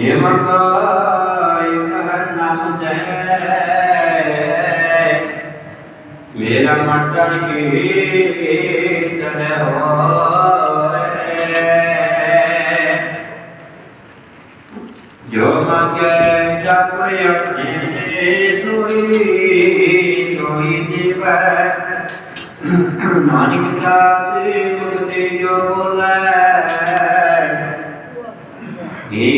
ਜਿਮਕਾਇ ਹਰ ਨਾਮ ਜੈ। ਮੇਰਾ ਮਨ ਕੀ ਤਨ ਹੋਏ। ਜੋ ਮੰਗੇ ਜਪ ਆਪਣੇ ਸੋਈ ਸੋਈ ਜੀਵੈ। ਨਾਨਕ ਦਾਸੇ ਮੁਕਤੇ ਜੋ ਬੋਲੇ।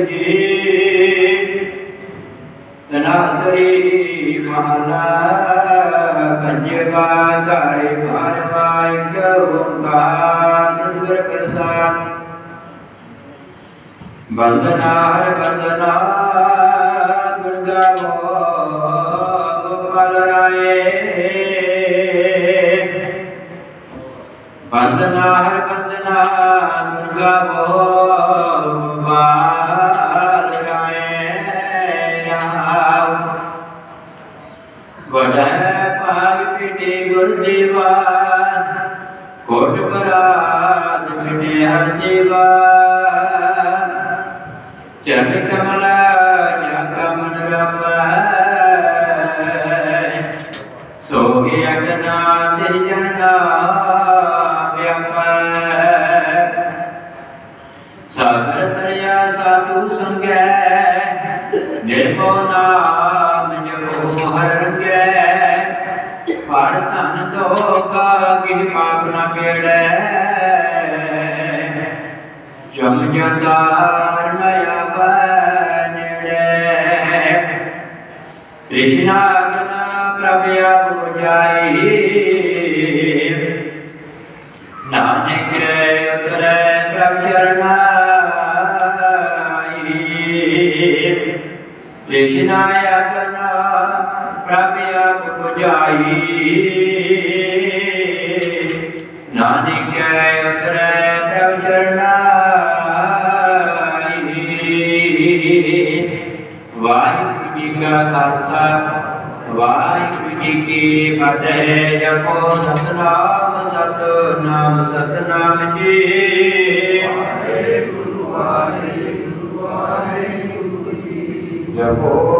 ਜੀ ਤਨਾਸਰੀ ਮਹਲਾ ਪੰਜਵਾ ਘਰ ਬਾਰਵਾ ਇੱਕ ਓੰਕਾਰ ਸਤਿਗੁਰ ਪ੍ਰਸਾਦ ਬੰਦਨਾ ਬੰਦਨਾ ਗੁਰ ਗਾਵੋ ਗੋਪਾਲ ਰਾਏ ਬੰਦਨਾ ਹਰ ਬੰਦਨਾ ਗੁਰ ਵਡੈ ਭਾਗ ਪਿਟੇ ਗੁਰਦੇਵਾ ਕੋਟ ਪਰਾਦ ਮਿਟੇ ਹਰ ਸੇਵਾ। ਚਰਨ ਕਮਲਾ ਜਾ ਕਮਨ ਰਪੈ ਸੋਗੇ ਅਗਨਾ ਤੇ ਜਨਨਾ ਵਿਆਪੈ ਸਾਗਰ ਤਰਿਆ ਸਾਧੂ ਸੰਗੈ ਨਿਰਭਉ ਪੜ ਧਨ ਦੋਗਾ ਕਿਹ ਪਾਪ ਨਾ ਬੇੜੈ ਜਮ ਜੰਦਾਰ ਨਇਆ ਬਨੜੇ ਤ੍ਰਿਸ਼ਨਾ ਗਨਾ ਪ੍ਰਭਿਆ 부ਜਾਈ। ਨਾਨਕ ਉਤਰੈ ਪ੍ਰਭ ਚਰਨਾਈ ਤ੍ਰਿਸ਼ਨਾ ਗਨਾ ਪ੍ਰਭਿਆ 부ਜਾਈ ਨਾਨਕ ਉਤਰੈ ਪ੍ਰਭ ਚਰਨਾਈ ਵਾਹਿਗੁਰੂ ਜੀ ਕਾ ਖਾਲਸਾ, ਵਾਹਿਗੁਰੂ ਜੀ ਕੀ ਫਤਿਹ। ਜਪੋ ਸਤਨਾਮ ਸਤਨਾਮ ਸਤਨਾਮ ਜੀ। ਵਾਹਿਗੁਰੂ